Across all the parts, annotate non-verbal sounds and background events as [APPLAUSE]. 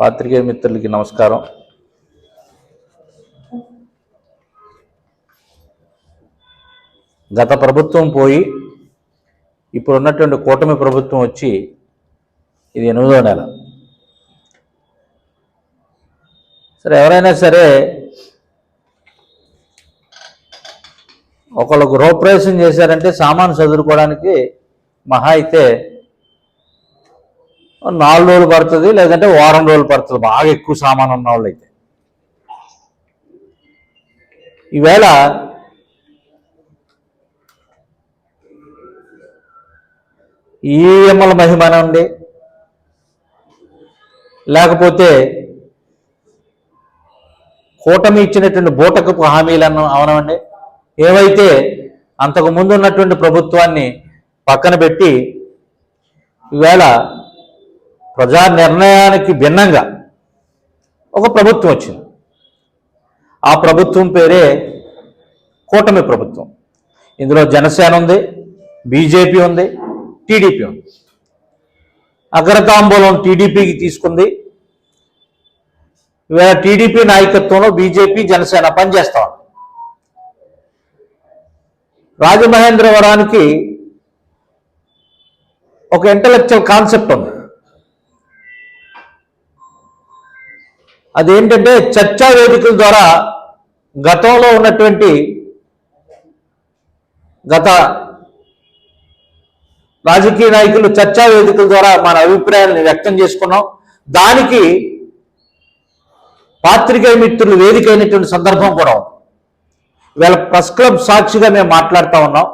పాత్రికేయ మిత్రులకి నమస్కారం. గత ప్రభుత్వం పోయి ఇప్పుడు ఉన్నటువంటి కూటమి ప్రభుత్వం వచ్చి ఇది ఎనిమిదో నెల. సరే ఎవరైనా సరే ఒకళ్ళు గృహప్రవేశం చేశారంటే సామాను చదువుకోవడానికి మహా అయితే నాలుగు రోజులు పడుతుంది లేదంటే వారం రోజులు పడుతుంది. బాగా ఎక్కువ సామాన్ ఉన్న వాళ్ళైతే ఈవేళ ఈవేళ మహిమన ఉంది? లేకపోతే కూటమి ఇచ్చినటువంటి బూటకపు హామీలను అవనవండి ఏవైతే అంతకు ముందు ఉన్నటువంటి ప్రభుత్వాన్ని పక్కన పెట్టి ఈవేళ ప్రజా నిర్ణయానికి భిన్నంగా ఒక ప్రభుత్వం వచ్చింది. ఆ ప్రభుత్వం పేరే కూటమి ప్రభుత్వం. ఇందులో జనసేన ఉంది బీజేపీ ఉంది టీడీపీ ఉంది. అగ్రతాంబూలం టీడీపీకి తీసుకుంది. ఇవాళ టీడీపీ నాయకత్వంలో బీజేపీ జనసేన పనిచేస్తా ఉంది. రాజమహేంద్రవరానికి ఒక ఇంటలెక్చువల్ కాన్సెప్ట్ ఉంది. అదేంటంటే చర్చా వేదికల ద్వారా గతంలో ఉన్నటువంటి గత రాజకీయ నాయకులు చర్చా వేదికల ద్వారా మన అభిప్రాయాలను వ్యక్తం చేసుకున్నాం. దానికి పాత్రికేయ మిత్రులు వేదిక అయినటువంటి సందర్భం కూడా ఉంది. ఇవాళ ప్రెస్ క్లబ్ సాక్షిగా మేము మాట్లాడుతూ ఉన్నాం.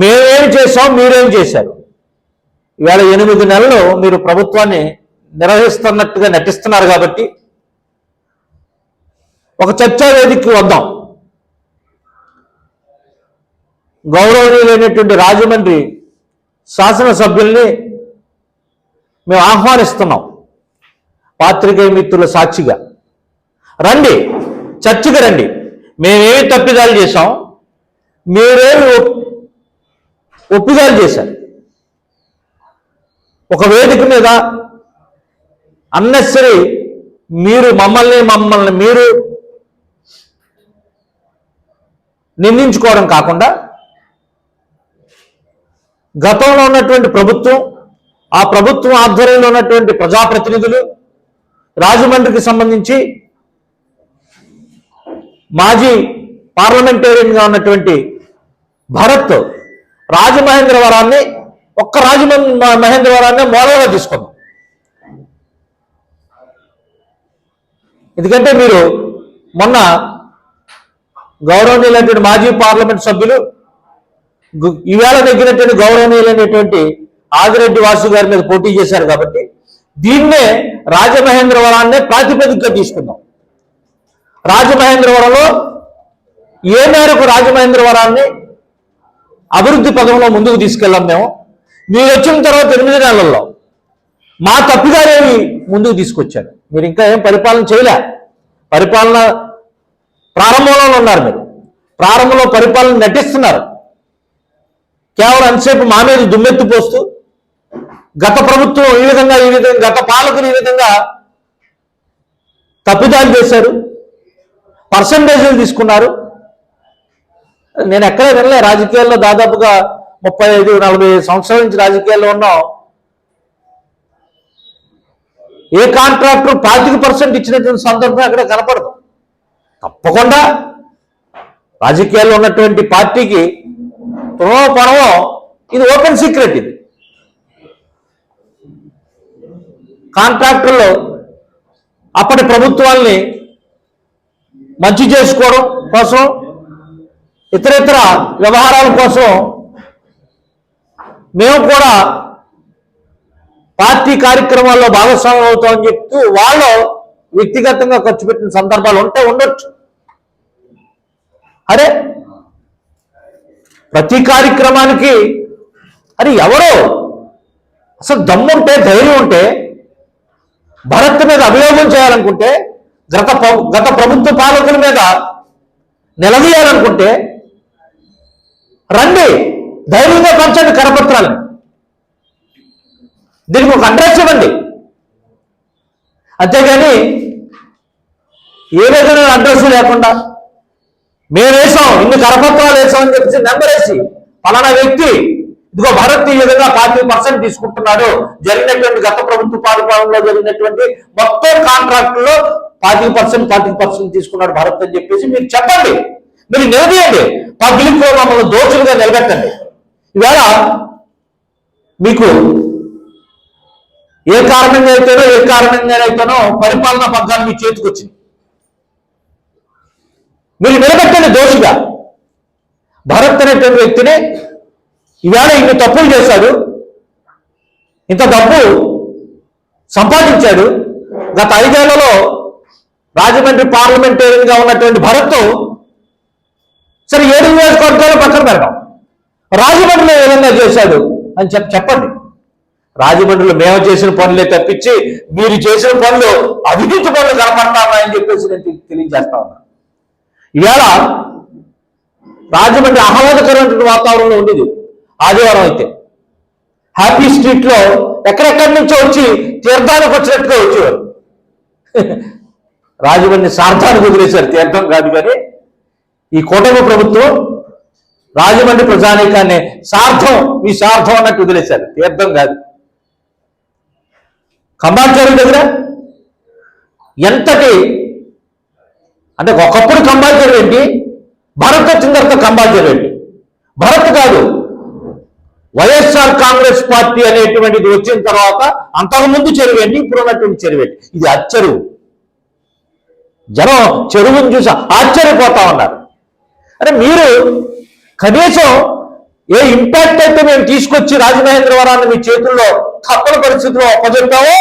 మేమేం చేసాం మీరేం చేశారు? ఇవాళ ఎనిమిది నెలలు మీరు ప్రభుత్వాన్ని నిర్వహిస్తున్నట్టుగా నటిస్తున్నారు కాబట్టి ఒక చర్చా వేదికకి వద్దాం. గౌరవనీయులైనటువంటి రాజమండ్రి శాసనసభ్యుల్ని మేము ఆహ్వానిస్తున్నాం. పాత్రికేయ మిత్రుల సాక్షిగా. రండి చర్చకి రండి. మేమేమి తప్పిదాలు చేశాం మీరేమి ఒప్పిదాలు చేశారు. ఒక వేదిక మీద అన్నెసరీ మీరు మమ్మల్ని మమ్మల్ని మీరు నిందించుకోవడం కాకుండా గతంలో ఉన్నటువంటి ప్రభుత్వం ఆ ప్రభుత్వం ఆధ్వర్యంలో ఉన్నటువంటి ప్రజాప్రతినిధులు రాజమండ్రికి సంబంధించి మాజీ పార్లమెంటేరియన్గా ఉన్నటువంటి భరత్ రాజమహేంద్రవరాన్ని ఒక్క రాజమహేంద్ర మహేంద్రవరాన్ని మోడల్గా తీసుకుందాం. ఎందుకంటే మీరు మొన్న గౌరవనీయులైనటువంటి మాజీ పార్లమెంట్ సభ్యులు ఈవేళ దగ్గరటువంటి గౌరవనీయులైనటువంటి ఆదిరెడ్డి వాసు గారి మీద పోటీ చేశారు కాబట్టి దీన్నే రాజమహేంద్రవరాన్నే ప్రాతిపదికగా తీసుకుందాం రాజమహేంద్రవరంలో ఏ మేరకు రాజమహేంద్రవరాన్ని అభివృద్ధి పదంలో ముందుకు తీసుకెళ్ళాం మేము? మీరు వచ్చిన తర్వాత ఎనిమిది నెలల్లో. మా తప్పిదారేమి ముందుకు తీసుకొచ్చారు. మీరు ఇంకా ఏం పరిపాలన చేయలే. పరిపాలన ప్రారంభంలో ఉన్నారు మీరు. ప్రారంభంలో పరిపాలన నటిస్తున్నారు. కేవలం అంతసేపు మా మీద దుమ్మెత్తి పోస్తూ గత ప్రభుత్వం ఈ విధంగా ఈ విధంగా గత పాలకులు ఈ విధంగా తప్పిదాలు చేశారు పర్సంటేజీలు తీసుకున్నారు. నేను ఎక్కడ వినలే రాజకీయాల్లో దాదాపుగా ముప్పై ఐదు నలభై సంవత్సరాల నుంచి రాజకీయాల్లో ఉన్నాం. ఏ కాంట్రాక్టర్ పాతిక పర్సెంట్ ఇచ్చినటువంటి సందర్భం అక్కడ కనపడదు. తప్పకుండా రాజకీయాల్లో ఉన్నటువంటి పార్టీకి తునో పొనవో ఇది ఓపెన్ సీక్రెట్ ఇది. కాంట్రాక్టర్లు అప్పటి ప్రభుత్వాల్ని మంచి చేసుకోవడం కోసం ఇతర ఇతర వ్యవహారాల కోసం మేము కూడా పార్టీ కార్యక్రమాల్లో భాగస్వామ్యం అవుతామని చెప్తూ వాళ్ళు వ్యక్తిగతంగా ఖర్చు పెట్టిన సందర్భాలు ఉంటే ఉండొచ్చు. అరే ప్రతి కార్యక్రమానికి అరే ఎవరో అసలు దమ్ముంటే ధైర్యం ఉంటే భరత్ మీద అభియోగం చేయాలనుకుంటే గత గత ప్రభుత్వ పాలకుల మీద నిలదీయాలనుకుంటే రండి ధైర్యంగా పంచండి కరపత్రాలను. దీనికి ఒక అడ్రస్ ఇవ్వండి. అంతేగాని ఏ విధమైన అడ్రస్ లేకుండా మేము వేసాం ఇన్ని కరపత్రాలు అని చెప్పేసి నెంబర్ వేసి పలానా వ్యక్తి ఇదిగో భారత్ ఈ విధంగా ఫార్టీ పర్సెంట్ తీసుకుంటున్నాడు. జరిగినటువంటి గత ప్రభుత్వ పాలపాలనలో జరిగినటువంటి మొత్తం కాంట్రాక్టులో ఫార్టీ పర్సెంట్ ఫార్టీ పర్సెంట్ తీసుకున్నాడు భరత్ అని చెప్పేసి మీరు చెప్పండి. మీరు నిలదీయండి. పబ్లిక్లో మమ్మల్ని దోషులుగా నిలబెట్టండి. ఈవేళ మీకు ఏ కారణంగా అయితేనో ఏ కారణంగా అయితేనో పరిపాలనా పగ్గాలు మీ చేతికొచ్చింది మీరు నిలబెట్టండి దోషిగా. భరత్ అనేటువంటి వ్యక్తిని ఈవేళ ఇన్ని తప్పులు చేశాడు ఇంత డబ్బు సంపాదించాడు. గత ఐదేళ్ళలో రాజమండ్రి పార్లమెంటేరియన్గా ఉన్నటువంటి భరత్ సరే ఏడు నియోజకవర్గాలు పక్కన పెడదాం. రాజమండ్రిలో ఏదైనా చేశాడు అని చెప్పి చెప్పండి. రాజమండ్రిలో మేము చేసిన పనులే తప్పించి మీరు చేసిన పనులు అవినీతి పనులు కనపడతామని చెప్పేసి నేను తెలియజేస్తా ఉన్నా. ఇవాళ రాజమండ్రి ఆహ్లాదకరమైనటువంటి వాతావరణంలో ఉండేది ఆదివారం అయితే. హ్యాపీ స్ట్రీట్లో ఎక్కడెక్కడి నుంచో వచ్చి తీర్థానికి వచ్చినట్టుగా వచ్చేవారు. [LAUGHS] రాజమండ్రి సార్థానికి వదిలేశారు. తీర్థం కాదు కానీ ఈ కూటమి ప్రభుత్వం రాజమండ్రి ప్రజానీకాన్ని సార్థం మీ సార్థం అన్నట్టు వదిలేశారు. తీర్థం కాదు. కంబాచారి దగ్గర? ఎంతటి? అంటే ఒకప్పుడు కంబాచారు ఏంటి? భరత్ వచ్చిన తర్వాత కంబాచారు ఏంటి? భరత్ కాదు. వైఎస్ఆర్ కాంగ్రెస్ పార్టీ అనేటువంటిది వచ్చిన తర్వాత అంతకుముందు చెరువేంటి ఇప్పుడు ఉన్నటువంటి చెరువేంటి ఇది అచ్చరువు. జనం చెరువును చూసి ఆశ్చర్యపోతా ఉన్నారు. అరే మీరు కనీసం ఏ ఇంపాక్ట్ అయితే మేము తీసుకొచ్చి రాజమహేంద్రవరాన్ని మీ చేతుల్లో తప్పని పరిస్థితిలో అప్పచెప్పామో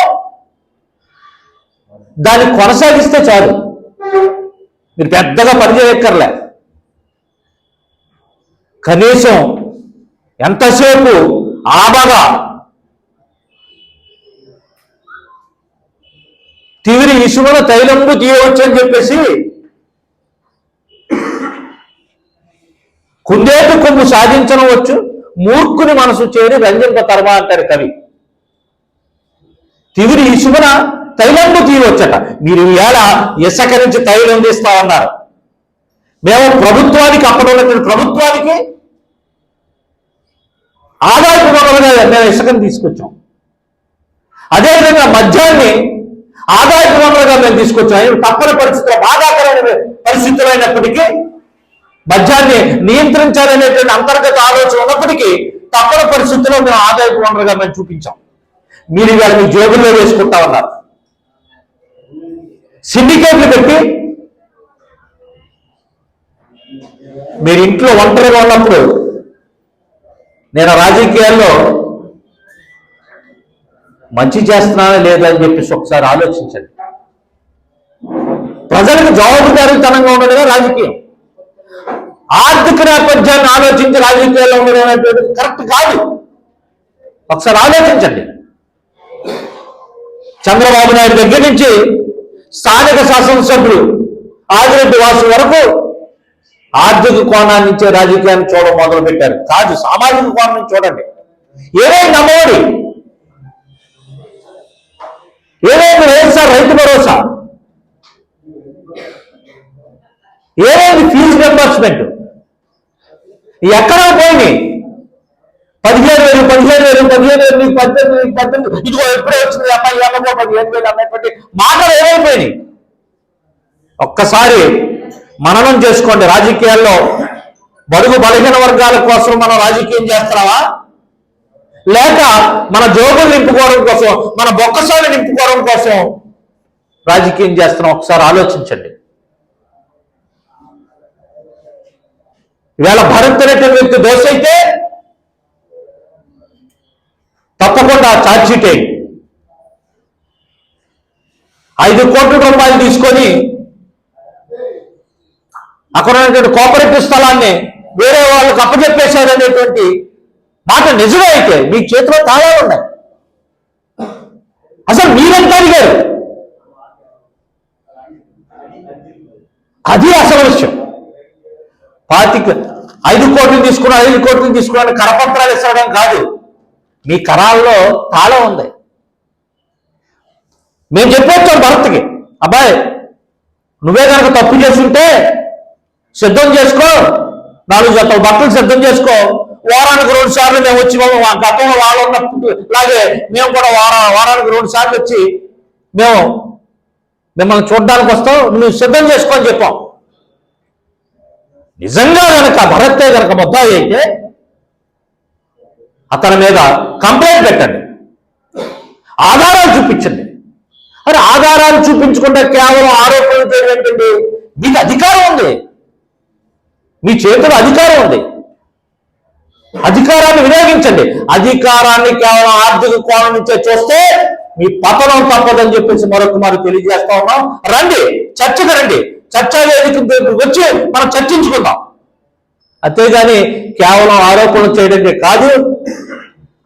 దాన్ని కొనసాగిస్తే చాలు. మీరు పెద్దగా పనిచేయక్కర్లే కనీసం ఎంతసేపు ఆబగా తివిరి ఇసుమల తైలంబు తీయవచ్చు అని చెప్పేసి కుందేటు కొమ్ము సాధించనవచ్చు మూర్ఖుని మనసు చేరి రంజింప కర్మ అంటారు కవి. తివిరి శుభన తైలంలో తీయవచ్చట. మీరు ఈవేళ ఇసక నుంచి తైలం తీస్తా ఉన్నారు. మేము ప్రభుత్వానికి అప్పటి ప్రభుత్వానికి ఆదాయపు వనరుగా మేము ఇసుకను తీసుకొచ్చాం. అదేవిధంగా మద్యాన్ని ఆదాయపు వనరుగా మేము తీసుకొచ్చాం. తప్పని పరిస్థితులు బాధాకరమైన పరిస్థితులు అయినప్పటికీ మద్యాన్ని నియంత్రించాలనేటువంటి అంతర్గత ఆలోచన ఉన్నప్పటికీ తప్పని పరిస్థితుల్లో మేము ఆదాయపు వనరుగా మేము చూపించాం. మీరు ఇవాళ మీ జేబుల్లో వేసుకుంటా ఉన్నారు. సిండికేట్లు పెట్టి మీరు ఇంట్లో ఒంటరిగా ఉన్నప్పుడు నేను రాజకీయాల్లో మంచి చేస్తున్నానా లేదా అని చెప్పేసి ఒకసారి ఆలోచించండి. ప్రజలకు జవాబుదారీతనంగా ఉండడమే రాజకీయం. ఆర్థిక నేపథ్యాన్ని ఆలోచించి రాజకీయాల్లో ఉండడం అనేటువంటిది కరెక్ట్ కాదు. ఒకసారి ఆలోచించండి. చంద్రబాబు నాయుడు దగ్గర నుంచి స్థానిక శాసనసభ్యులు ఆదిరెడ్డి వాసు వరకు ఆర్థిక కోణాన్ని నుంచే రాజకీయాన్ని చూడడం మొదలు పెట్టారు కాదు సామాజిక కోణం నుంచి చూడండి ఏదైంది అమ్మఒడి ఏదైంది వైఎస్ఆర్ రైతు భరోసా ఏదైంది ఫీజు రింబర్స్మెంట్ ఎక్కడ పోయినాయి. పదిహేను వేలు పదిహేను వేలు పదిహేను వేలు నీకు పద్దెనిమిది నీకు పద్దెనిమిది. ఇదిగో ఎప్పుడే వచ్చింది అమ్మాయి? అమ్మకో పదిహేను వేలు అన్నటువంటి మాటలు ఏమైపోయినాయి? ఒక్కసారి మననం చేసుకోండి. రాజకీయాల్లో బడుగు బలహీన వర్గాల కోసం మనం రాజకీయం చేస్తున్నావా లేక మన జోబులు నింపుకోవడం కోసం మన బొక్కసాలు నింపుకోవడం కోసం రాజకీయం చేస్తున్నాం ఒకసారి ఆలోచించండి. ఇవాళ భరత్ అనేటువంటి వ్యక్తి దోశ అయితే తప్పకుండా ఛార్జ్షీట్ వేయండి ఐదు కోట్ల రూపాయలు తీసుకొని అక్కడ ఉన్నటువంటి కోఆపరేటివ్ స్థలాన్ని వేరే వాళ్ళకి అప్పచెప్పేశారు అనేటువంటి మాట నిజమే అయితే మీ చేతిలో తాళాలు ఉన్నాయి. అసలు మీరెంత అడిగారు? అది అసలు విషయం. పాతిక ఐదు కోట్లు తీసుకున్నా ఐదు కోట్లు తీసుకున్నా కరపత్రాలు ఇస్తాడని కాదు. మీ కరాల్లో తాళం ఉంది. మేము చెప్పొచ్చాం భరత్కి అబ్బాయి నువ్వే కనుక తప్పు చేస్తుంటే సిద్ధం చేసుకో నాలుగు జతలు బట్టలు సిద్ధం చేసుకో. వారానికి రెండు సార్లు మేము వచ్చి మా గతంలో వాళ్ళు ఉన్నప్పుడు లాగే మేము కూడా వార వారానికి రెండు సార్లు వచ్చి మేము మిమ్మల్ని చూడడానికి వస్తాం నువ్వు సిద్ధం చేసుకో అని చెప్పాం. నిజంగా కనుక భరతే కనుక మొత్తం అయితే అతని మీద కంప్లైంట్ పెట్టండి. ఆధారాలు చూపించండి. అరే ఆధారాలు చూపించకుండా కేవలం ఆరోపణలు ఏంటండి? మీకు అధికారం ఉంది. మీ చేతిలో అధికారం ఉంది. అధికారాన్ని వినియోగించండి. అధికారాన్ని కేవలం ఆర్థిక కోణం నుంచే చూస్తే మీ పతనం తప్పదని చెప్పేసి మరొక మరి తెలియజేస్తా ఉన్నాం. రండి చర్చకు రండి. చర్చా వేదిక వచ్చి మనం చర్చించుకుందాం. అంతేగాని కేవలం ఆరోపణలు చేయడమే కాదు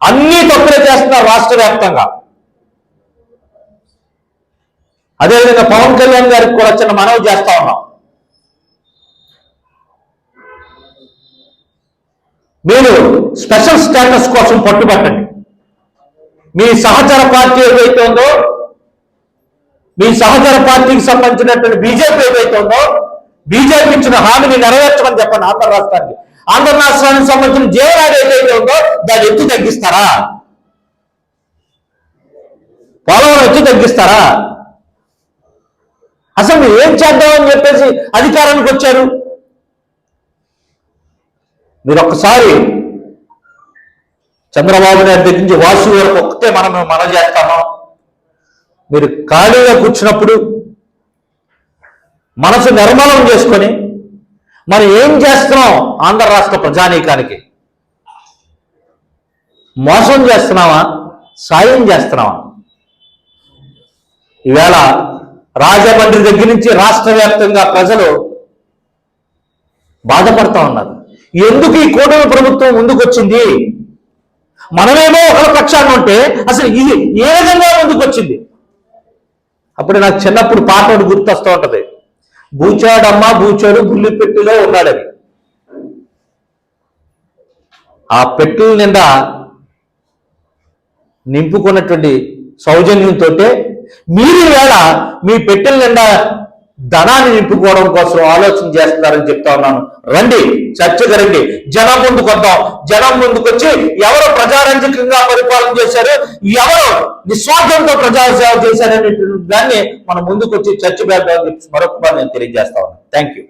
అన్ని తప్పులే చేస్తున్నారు రాష్ట్ర వ్యాప్తంగా. అదేవిధంగా పవన్ కళ్యాణ్ గారికి కూడా చిన్న మనవి చేస్తా ఉన్నాం. మీరు స్పెషల్ స్టేటస్ కోసం పట్టుబట్టండి. మీ సహచర పార్టీ ఏదైతే ఉందో మీ సహచర పార్టీకి సంబంధించినటువంటి బీజేపీ ఏదైతే ఉందో బీజేపీ ఇచ్చిన హామీని నెరవేర్చమని చెప్పండి ఆంధ్ర రాష్ట్రానికి. ఆంధ్ర రాష్ట్రానికి సంబంధించిన జీవనాడు ఏదైతే ఉందో దాన్ని ఎత్తు తగ్గిస్తారా? పోలవరం ఎత్తు తగ్గిస్తారా? అసలు మీరు ఏం చేద్దామని చెప్పేసి అధికారానికి వచ్చారు? మీరు ఒక్కసారి చంద్రబాబు నాయుడు దగ్గర నుంచి వాసు వరకు ఒక్కటే మనం మనం చేస్తాము. మీరు ఖాళీగా కూర్చున్నప్పుడు మనసు నిర్మలం చేసుకొని మనం ఏం చేస్తున్నాం ఆంధ్ర రాష్ట్ర ప్రజానీకానికి? మోసం చేస్తున్నావా? సాయం చేస్తున్నావా? ఈవేళ రాజమండ్రి దగ్గర నుంచి రాష్ట్ర వ్యాప్తంగా ప్రజలు బాధపడతా ఉన్నారు. ఎందుకు ఈ కూటమి ప్రభుత్వం ముందుకొచ్చింది? మనమేమో ఒకరి పక్షాన్ని ఉంటే అసలు ఇది ఏ విధంగా ముందుకొచ్చింది? అప్పుడు నాకు చిన్నప్పుడు పాట ఒకటి గుర్తొస్తూ ఉంటుంది. బూచాడమ్మ బూచాడు గుళ్ళు పెట్టులో ఉన్నాడని ఆ పెట్టుల నిండా నింపుకున్నటువంటి సౌజన్యంతో మీరు వేళ మీ పెట్టెల నిండా ధనాన్ని నింపుకోవడం కోసం ఆలోచన చేస్తున్నారని చెప్తా ఉన్నాను. రండి చర్చకు రండి. జనం ముందుకు వద్దాం. జనం ముందుకు వచ్చి ఎవరు ప్రజారంజకంగా పరిపాలన చేశారు ఎవరు నిస్వార్థంతో ప్రజా సేవ చేశారనేటువంటి దాన్ని మనం ముందుకు వచ్చి చర్చ పెడదామని చెప్పి మరొక నేను తెలియజేస్తా ఉన్నాను. Thank you